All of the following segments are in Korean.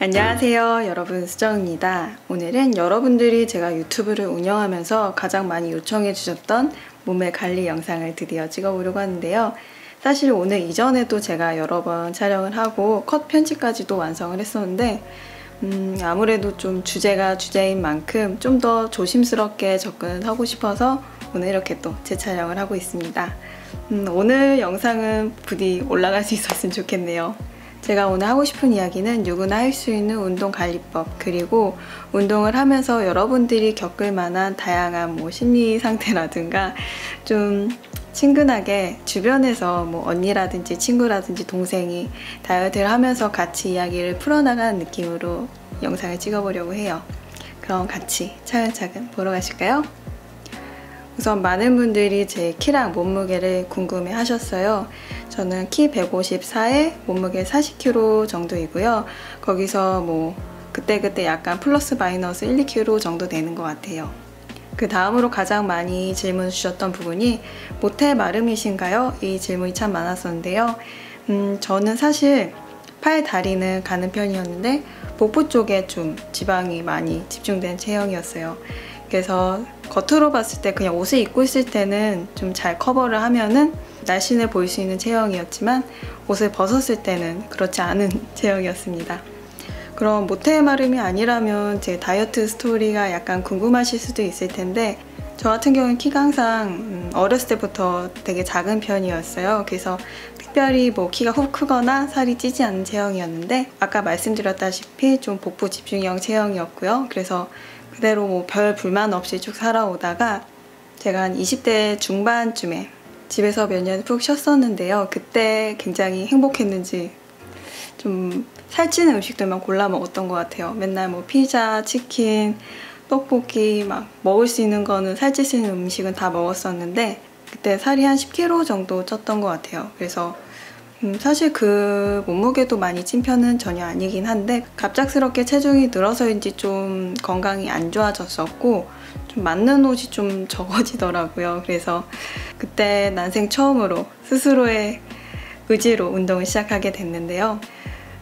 안녕하세요 여러분. 수정입니다. 오늘은 여러분들이 제가 유튜브를 운영하면서 가장 많이 요청해 주셨던 몸매 관리 영상을 드디어 찍어보려고 하는데요. 사실 오늘 이전에도 제가 여러 번 촬영을 하고 컷 편집까지도 완성을 했었는데 음, 아무래도 좀 주제가 주제인 만큼 좀 더 조심스럽게 접근을 하고 싶어서 오늘 이렇게 또 재촬영을 하고 있습니다. 음, 오늘 영상은 부디 올라갈 수 있었으면 좋겠네요 제가 오늘 하고 싶은 이야기는 누구나 할 수 있는 운동 관리법 그리고 운동을 하면서 여러분들이 겪을 만한 다양한 뭐 심리 상태라든가 좀 친근하게 주변에서 뭐 언니라든지 친구라든지 동생이 다이어트를 하면서 같이 이야기를 풀어나가는 느낌으로 영상을 찍어보려고 해요. 그럼 같이 차근차근 보러 가실까요? 우선 많은 분들이 제 키랑 몸무게를 궁금해 하셨어요. 저는 키 154에 몸무게 40kg 정도이고요. 거기서 뭐 그때그때 약간 플러스 마이너스 1, 2kg 정도 되는 것 같아요. 그 다음으로 가장 많이 질문 주셨던 부분이 모태 마름이신가요? 이 질문이 참 많았었는데요. 음, 저는 사실 팔, 다리는 가는 편이었는데 복부 쪽에 좀 지방이 많이 집중된 체형이었어요. 그래서 겉으로 봤을 때 그냥 옷을 입고 있을 때는 좀 잘 커버를 하면은 날씬해 보일 수 있는 체형이었지만 옷을 벗었을 때는 그렇지 않은 체형이었습니다. 그럼 모태의 마름이 아니라면 제 다이어트 스토리가 약간 궁금하실 수도 있을 텐데 저 같은 경우는 키가 항상 음, 어렸을 때부터 되게 작은 편이었어요. 그래서 특별히 뭐 키가 훅 크거나 살이 찌지 않는 체형이었는데 아까 말씀드렸다시피 좀 복부 집중형 체형이었고요. 그래서 그대로 뭐 별 불만 없이 쭉 살아오다가 제가 한 20대 중반쯤에 집에서 몇 년 푹 쉬었었는데요. 그때 굉장히 행복했는지 좀 살찌는 음식들만 골라 먹었던 것 같아요. 맨날 뭐 피자, 치킨, 떡볶이 막 먹을 수 있는 거는 있는 음식은 다 먹었었는데 그때 살이 한 10kg 정도 쪘던 것 같아요. 그래서 음, 사실 그 몸무게도 많이 찐 편은 전혀 아니긴 한데 갑작스럽게 체중이 늘어서인지 좀 건강이 안 좋아졌었고 좀 맞는 옷이 좀 적어지더라고요. 그래서 그때 난생 처음으로 스스로의 의지로 운동을 시작하게 됐는데요.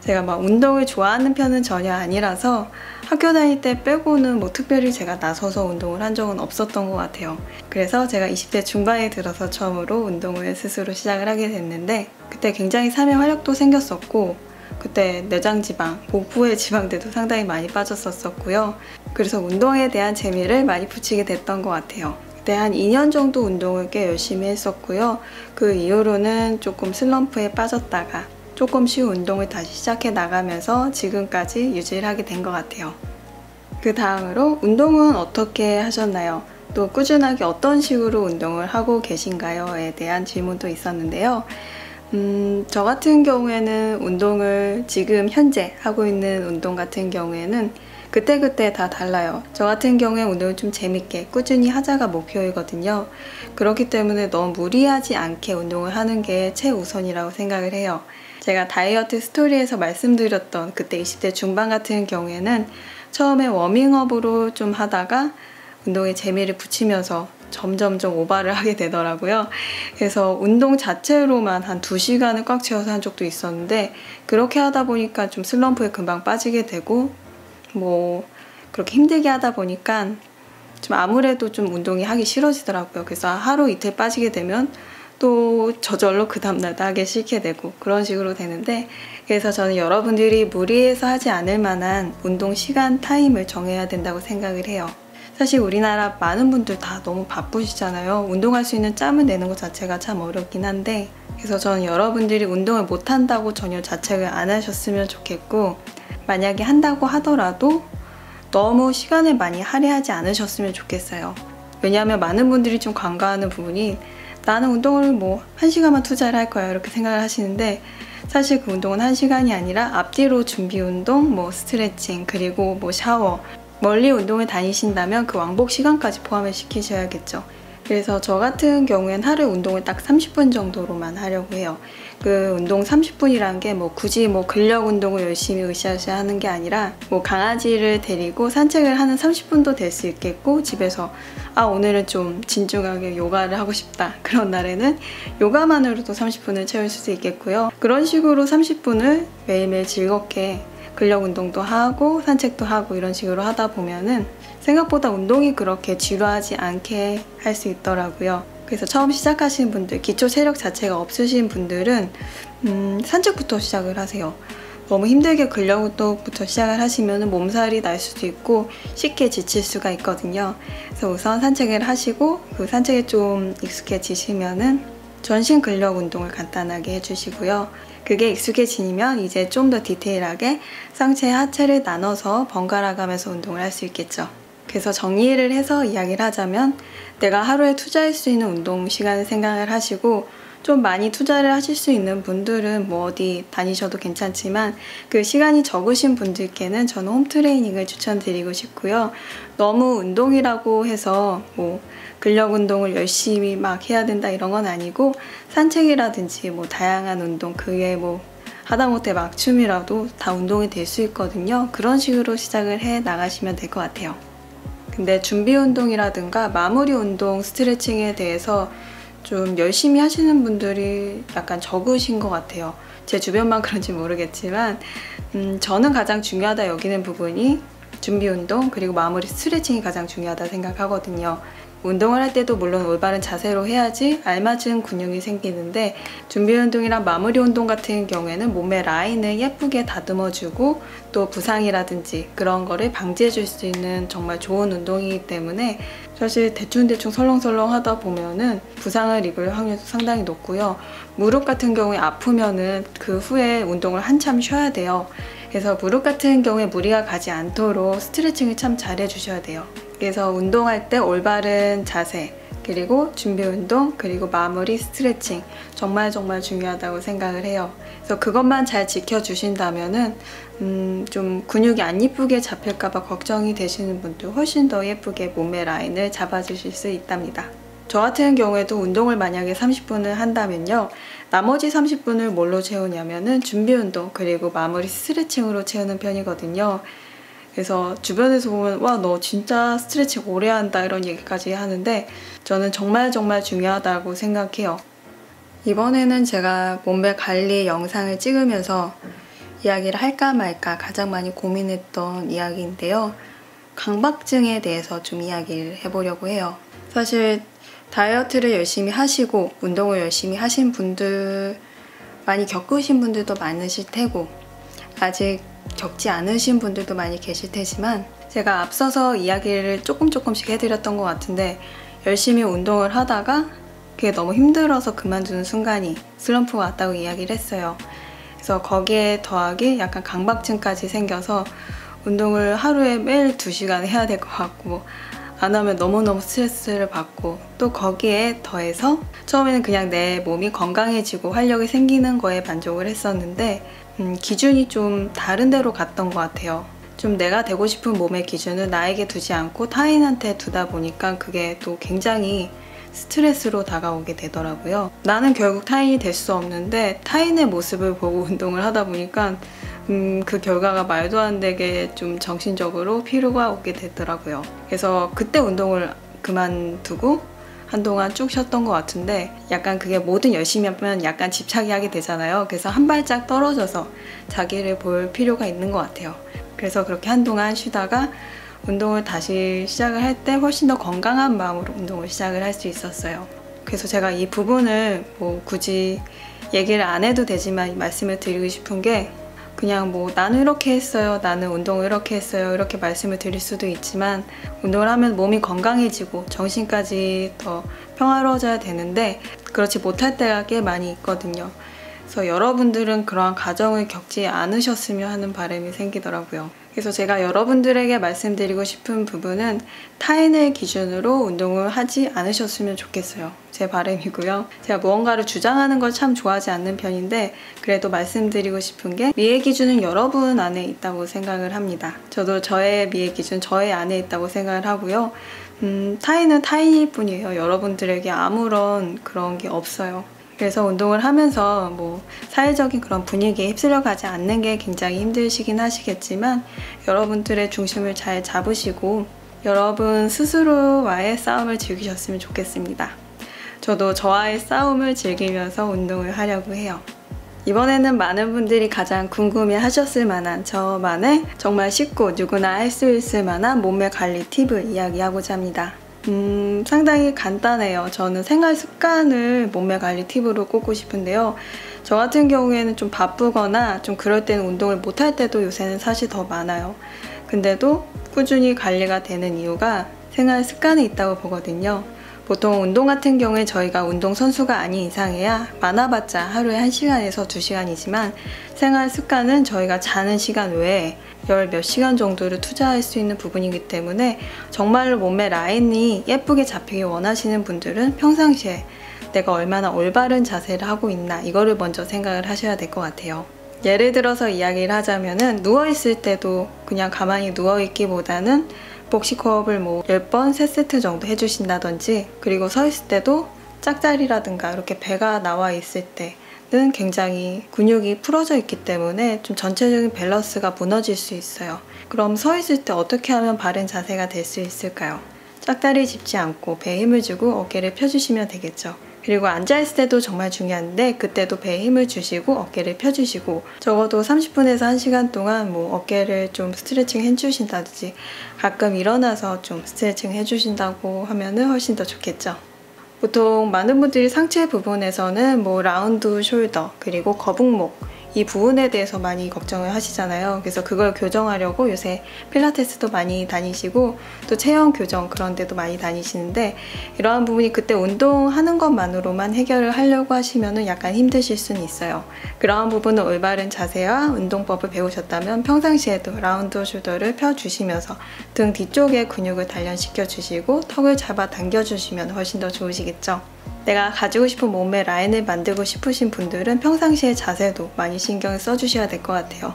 제가 막 운동을 좋아하는 편은 전혀 아니라서 학교 다닐 때 빼고는 뭐 특별히 제가 나서서 운동을 한 적은 없었던 것 같아요. 그래서 제가 20대 중반에 들어서 처음으로 운동을 스스로 시작을 하게 됐는데 그때 굉장히 삶의 활력도 생겼었고 그때 내장 지방, 복부의 지방들도 상당히 많이 빠졌었었고요. 그래서 운동에 대한 재미를 많이 붙이게 됐던 것 같아요. 그때 한 2년 정도 운동을 꽤 열심히 했었고요. 그 이후로는 조금 슬럼프에 빠졌다가 조금 쉬운 운동을 다시 시작해 나가면서 지금까지 유지를 하게 된 것 같아요. 그 다음으로 운동은 어떻게 하셨나요? 또 꾸준하게 어떤 식으로 운동을 하고 계신가요?에 대한 질문도 있었는데요. 음, 저 같은 경우에는 운동을 지금 현재 하고 있는 운동 같은 경우에는 그때그때 다 달라요. 저 같은 경우에 운동을 좀 재밌게 꾸준히 하자가 목표이거든요. 그렇기 때문에 너무 무리하지 않게 운동을 하는 게 최우선이라고 생각을 해요. 제가 다이어트 스토리에서 말씀드렸던 그때 20대 중반 같은 경우에는 처음에 워밍업으로 좀 하다가 운동에 재미를 붙이면서 점점 점 오바를 하게 되더라고요. 그래서 운동 자체로만 한 2시간을 꽉 채워서 한 적도 있었는데 그렇게 하다 보니까 좀 슬럼프에 금방 빠지게 되고 뭐 그렇게 힘들게 하다 보니까 좀 아무래도 좀 운동이 하기 싫어지더라고요. 그래서 하루 이틀 빠지게 되면 또 저절로 그 다음날도 하기 싫게 되고 그런 식으로 되는데 그래서 저는 여러분들이 무리해서 하지 않을 만한 운동 시간 타임을 정해야 된다고 생각을 해요. 사실 우리나라 많은 분들 다 너무 바쁘시잖아요. 운동할 수 있는 짬을 내는 것 자체가 참 어렵긴 한데 그래서 저는 여러분들이 운동을 못한다고 전혀 자책을 안 하셨으면 좋겠고 만약에 한다고 하더라도 너무 시간을 많이 할애하지 않으셨으면 좋겠어요. 왜냐하면 많은 분들이 좀 간과하는 부분이 나는 운동을 뭐 한시간만 투자를 할 거야 이렇게 생각을 하시는데 사실 그 운동은 한시간이 아니라 앞뒤로 준비 운동, 뭐 스트레칭, 그리고 뭐 샤워 멀리 운동을 다니신다면 그 왕복 시간까지 포함을 시키셔야겠죠. 그래서 저 같은 경우엔 하루 운동을 딱 30분 정도로만 하려고 해요. 그 운동 30분이란 게뭐 굳이 뭐 근력 운동을 열심히 으쌰으쌰 하는 게 아니라 뭐 강아지를 데리고 산책을 하는 30분도 될 수 있겠고 집에서 아 오늘은 좀 진중하게 요가를 하고 싶다 그런 날에는 요가만으로도 30분을 채울 수도 있겠고요. 그런 식으로 30분을 매일매일 즐겁게 근력 운동도 하고 산책도 하고 이런 식으로 하다 보면은 생각보다 운동이 그렇게 지루하지 않게 할 수 있더라고요. 그래서 처음 시작하시는 분들, 기초 체력 자체가 없으신 분들은 음, 산책부터 시작을 하세요. 너무 힘들게 근력 운동부터 시작을 하시면 몸살이 날 수도 있고 쉽게 지칠 수가 있거든요. 그래서 우선 산책을 하시고 그 산책에 좀 익숙해지시면은 전신 근력 운동을 간단하게 해주시고요. 그게 익숙해지면 이제 좀 더 디테일하게 상체 하체를 나눠서 번갈아 가면서 운동을 할 수 있겠죠. 그래서 정리를 해서 이야기를 하자면 내가 하루에 투자할 수 있는 운동 시간을 생각을 하시고 좀 많이 투자를 하실 수 있는 분들은 뭐 어디 다니셔도 괜찮지만 그 시간이 적으신 분들께는 저는 홈트레이닝을 추천드리고 싶고요. 너무 운동이라고 해서 뭐 근력 운동을 열심히 막 해야 된다 이런 건 아니고 산책이라든지 뭐 다양한 운동 그게 뭐 하다못해 막 춤이라도 다 운동이 될 수 있거든요. 그런 식으로 시작을 해 나가시면 될 것 같아요. 근데 준비 운동이라든가 마무리 운동 스트레칭에 대해서 좀 열심히 하시는 분들이 약간 적으신 것 같아요. 제 주변만 그런지 모르겠지만, 음, 저는 가장 중요하다 여기는 부분이 준비 운동 그리고 마무리 스트레칭이 가장 중요하다 생각하거든요. 운동을 할 때도 물론 올바른 자세로 해야지 알맞은 근육이 생기는데 준비 운동이랑 마무리 운동 같은 경우에는 몸의 라인을 예쁘게 다듬어주고 또 부상이라든지 그런 거를 방지해 줄 수 있는 정말 좋은 운동이기 때문에 사실 대충대충 설렁설렁 하다 보면은 부상을 입을 확률도 상당히 높고요. 무릎 같은 경우에 아프면은 그 후에 운동을 한참 쉬어야 돼요. 그래서 무릎 같은 경우에 무리가 가지 않도록 스트레칭을 참 잘 해주셔야 돼요. 그래서 운동할 때 올바른 자세, 그리고 준비 운동, 그리고 마무리 스트레칭 정말 정말 중요하다고 생각을 해요. 그래서 그것만 잘 지켜주신다면은 음, 좀 근육이 안 이쁘게 잡힐까봐 걱정이 되시는 분들 훨씬 더 예쁘게 몸의 라인을 잡아주실 수 있답니다. 저 같은 경우에도 운동을 만약에 30분을 한다면요. 나머지 30분을 뭘로 채우냐면은 준비 운동 그리고 마무리 스트레칭으로 채우는 편이거든요. 그래서 주변에서 보면 와 너 진짜 스트레칭 오래 한다 이런 얘기까지 하는데 저는 정말 정말 중요하다고 생각해요. 이번에는 제가 몸매 관리 영상을 찍으면서 이야기를 할까 말까 가장 많이 고민했던 이야기인데요. 강박증에 대해서 좀 이야기를 해보려고 해요. 사실 다이어트를 열심히 하시고 운동을 열심히 하신 분들 많이 겪으신 분들도 많으실 테고 아직 겪지 않으신 분들도 많이 계실 테지만 제가 앞서서 이야기를 조금 조금씩 해드렸던 것 같은데 열심히 운동을 하다가 그게 너무 힘들어서 그만두는 순간이 슬럼프가 왔다고 이야기를 했어요. 그래서 거기에 더하기 약간 강박증까지 생겨서 운동을 하루에 매일 2시간 해야 될 것 같고 안 하면 너무너무 스트레스를 받고 또 거기에 더해서 처음에는 그냥 내 몸이 건강해지고 활력이 생기는 거에 만족을 했었는데 음, 기준이 좀 다른 데로 갔던 것 같아요. 좀 내가 되고 싶은 몸의 기준을 나에게 두지 않고 타인한테 두다 보니까 그게 또 굉장히 스트레스로 다가오게 되더라고요. 나는 결국 타인이 될 수 없는데 타인의 모습을 보고 운동을 하다 보니까 음, 그 결과가 말도 안 되게 좀 정신적으로 피로가 오게 되더라고요. 그래서 그때 운동을 그만두고 한동안 쭉 쉬었던 것 같은데 약간 그게 뭐든 열심히 하면 약간 집착이 하게 되잖아요. 그래서 한 발짝 떨어져서 자기를 볼 필요가 있는 것 같아요. 그래서 그렇게 한동안 쉬다가 운동을 다시 시작을 할 때 훨씬 더 건강한 마음으로 운동을 시작을 할 수 있었어요. 그래서 제가 이 부분을 뭐 굳이 얘기를 안 해도 되지만 말씀을 드리고 싶은 게 그냥 뭐 나는 이렇게 했어요. 나는 운동을 이렇게 했어요. 이렇게 말씀을 드릴 수도 있지만 운동을 하면 몸이 건강해지고 정신까지 더 평화로워져야 되는데 그렇지 못할 때가 꽤 많이 있거든요. 그래서 여러분들은 그러한 과정을 겪지 않으셨으면 하는 바람이 생기더라고요. 그래서 제가 여러분들에게 말씀드리고 싶은 부분은 타인의 기준으로 운동을 하지 않으셨으면 좋겠어요. 제 바람이고요. 제가 무언가를 주장하는 걸 참 좋아하지 않는 편인데 그래도 말씀드리고 싶은 게 미의 기준은 여러분 안에 있다고 생각을 합니다. 저도 저의 미의 기준 저의 안에 있다고 생각을 하고요. 음, 타인은 타인일 뿐이에요. 여러분들에게 아무런 그런 게 없어요. 그래서 운동을 하면서 뭐 사회적인 그런 분위기에 휩쓸려 가지 않는 게 굉장히 힘드시긴 하시겠지만 여러분들의 중심을 잘 잡으시고 여러분 스스로와의 싸움을 즐기셨으면 좋겠습니다. 저도 저와의 싸움을 즐기면서 운동을 하려고 해요. 이번에는 많은 분들이 가장 궁금해 하셨을 만한 저만의 정말 쉽고 누구나 할 수 있을 만한 몸매 관리 팁을 이야기하고자 합니다. 음, 상당히 간단해요. 저는 생활 습관을 몸매 관리 팁으로 꼽고 싶은데요. 저 같은 경우에는 좀 바쁘거나 좀 그럴 때는 운동을 못할 때도 요새는 사실 더 많아요. 근데도 꾸준히 관리가 되는 이유가 생활 습관에 있다고 보거든요. 보통 운동 같은 경우에 저희가 운동 선수가 아닌 이상해야 많아봤자 하루에 1시간에서 2시간이지만 생활 습관은 저희가 자는 시간 외에 열 몇 시간 정도를 투자할 수 있는 부분이기 때문에 정말로 몸매 라인이 예쁘게 잡히기 원하시는 분들은 평상시에 내가 얼마나 올바른 자세를 하고 있나 이거를 먼저 생각을 하셔야 될 것 같아요. 예를 들어서 이야기를 하자면은 누워있을 때도 그냥 가만히 누워있기보다는 복식호흡을 뭐 10번 3세트 정도 해주신다든지 그리고 서 있을 때도 짝다리라든가 이렇게 배가 나와 있을 때는 굉장히 근육이 풀어져 있기 때문에 좀 전체적인 밸런스가 무너질 수 있어요. 그럼 서 있을 때 어떻게 하면 바른 자세가 될 수 있을까요? 짝다리 짚지 않고 배에 힘을 주고 어깨를 펴주시면 되겠죠. 그리고 앉아있을 때도 정말 중요한데 그때도 배에 힘을 주시고 어깨를 펴주시고 적어도 30분에서 1시간 동안 뭐 어깨를 좀 스트레칭 해주신다든지 가끔 일어나서 좀 스트레칭 해주신다고 하면은 훨씬 더 좋겠죠. 보통 많은 분들이 상체 부분에서는 뭐 라운드 숄더 그리고 거북목 이 부분에 대해서 많이 걱정을 하시잖아요. 그래서 그걸 교정하려고 요새 필라테스도 많이 다니시고 또 체형 교정 그런 데도 많이 다니시는데 이러한 부분이 그때 운동하는 것만으로만 해결을 하려고 하시면 약간 힘드실 수는 있어요. 그러한 부분은 올바른 자세와 운동법을 배우셨다면 평상시에도 라운드 숄더를 펴주시면서 등 뒤쪽에 근육을 단련시켜 주시고 턱을 잡아 당겨 주시면 훨씬 더 좋으시겠죠. 내가 가지고 싶은 몸의 라인을 만들고 싶으신 분들은 평상시에 자세도 많이 신경을 써주셔야 될 것 같아요.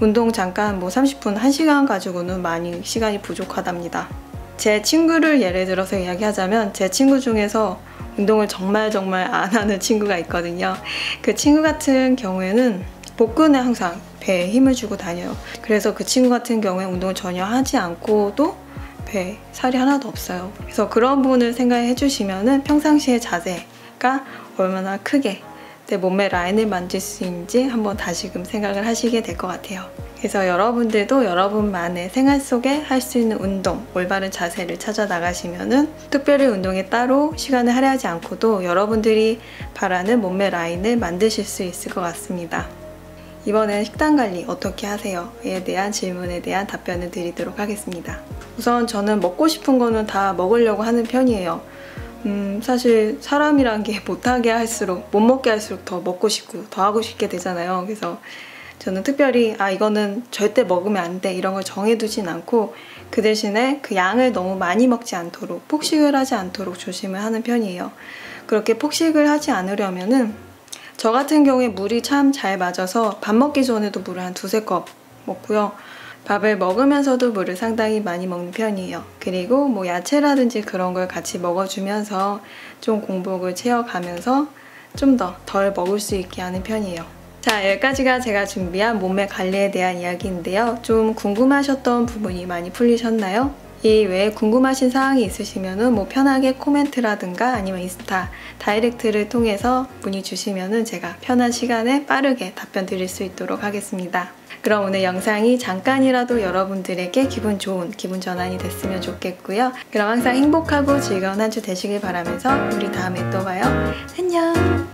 운동 잠깐 뭐 30분, 1시간 가지고는 많이 시간이 부족하답니다. 제 친구를 예를 들어서 이야기하자면 제 친구 중에서 운동을 정말 정말 안 하는 친구가 있거든요. 그 친구 같은 경우에는 복근에 항상 배에 힘을 주고 다녀요. 그래서 그 친구 같은 경우에 운동을 전혀 하지 않고도 배 살이 하나도 없어요. 그래서 그런 부분을 생각해 주시면은 평상시에 자세가 얼마나 크게 내 몸의 라인을 만질 수 있는지 한번 다시금 생각을 하시게 될 것 같아요. 그래서 여러분들도 여러분만의 생활 속에 할 수 있는 운동, 올바른 자세를 찾아 나가시면은 특별히 운동에 따로 시간을 할애하지 않고도 여러분들이 바라는 몸매 라인을 만드실 수 있을 것 같습니다. 이번엔 식단 관리 어떻게 하세요? 에 대한 질문에 대한 답변을 드리도록 하겠습니다. 우선 저는 먹고 싶은 거는 다 먹으려고 하는 편이에요. 음, 사실 사람이란 게 못하게 할수록, 못 먹게 할수록 더 먹고 싶고, 더 하고 싶게 되잖아요. 그래서 저는 특별히, 아, 이거는 절대 먹으면 안 돼. 이런 걸 정해두진 않고, 그 대신에 그 양을 너무 많이 먹지 않도록, 폭식을 하지 않도록 조심을 하는 편이에요. 그렇게 폭식을 하지 않으려면은, 저 같은 경우에 물이 참 잘 맞아서 밥 먹기 전에도 물을 한 두세 컵 먹고요. 밥을 먹으면서도 물을 상당히 많이 먹는 편이에요. 그리고 뭐 야채라든지 그런 걸 같이 먹어주면서 좀 공복을 채워가면서 좀 더 덜 먹을 수 있게 하는 편이에요. 자, 여기까지가 제가 준비한 몸매 관리에 대한 이야기인데요. 좀 궁금하셨던 부분이 많이 풀리셨나요? 이 외에 궁금하신 사항이 있으시면 뭐 편하게 코멘트라든가 아니면 인스타 다이렉트를 통해서 문의 주시면 제가 편한 시간에 빠르게 답변 드릴 수 있도록 하겠습니다. 그럼 오늘 영상이 잠깐이라도 여러분들에게 기분 좋은 기분 전환이 됐으면 좋겠고요. 그럼 항상 행복하고 즐거운 한 주 되시길 바라면서 우리 다음에 또 봐요. 안녕!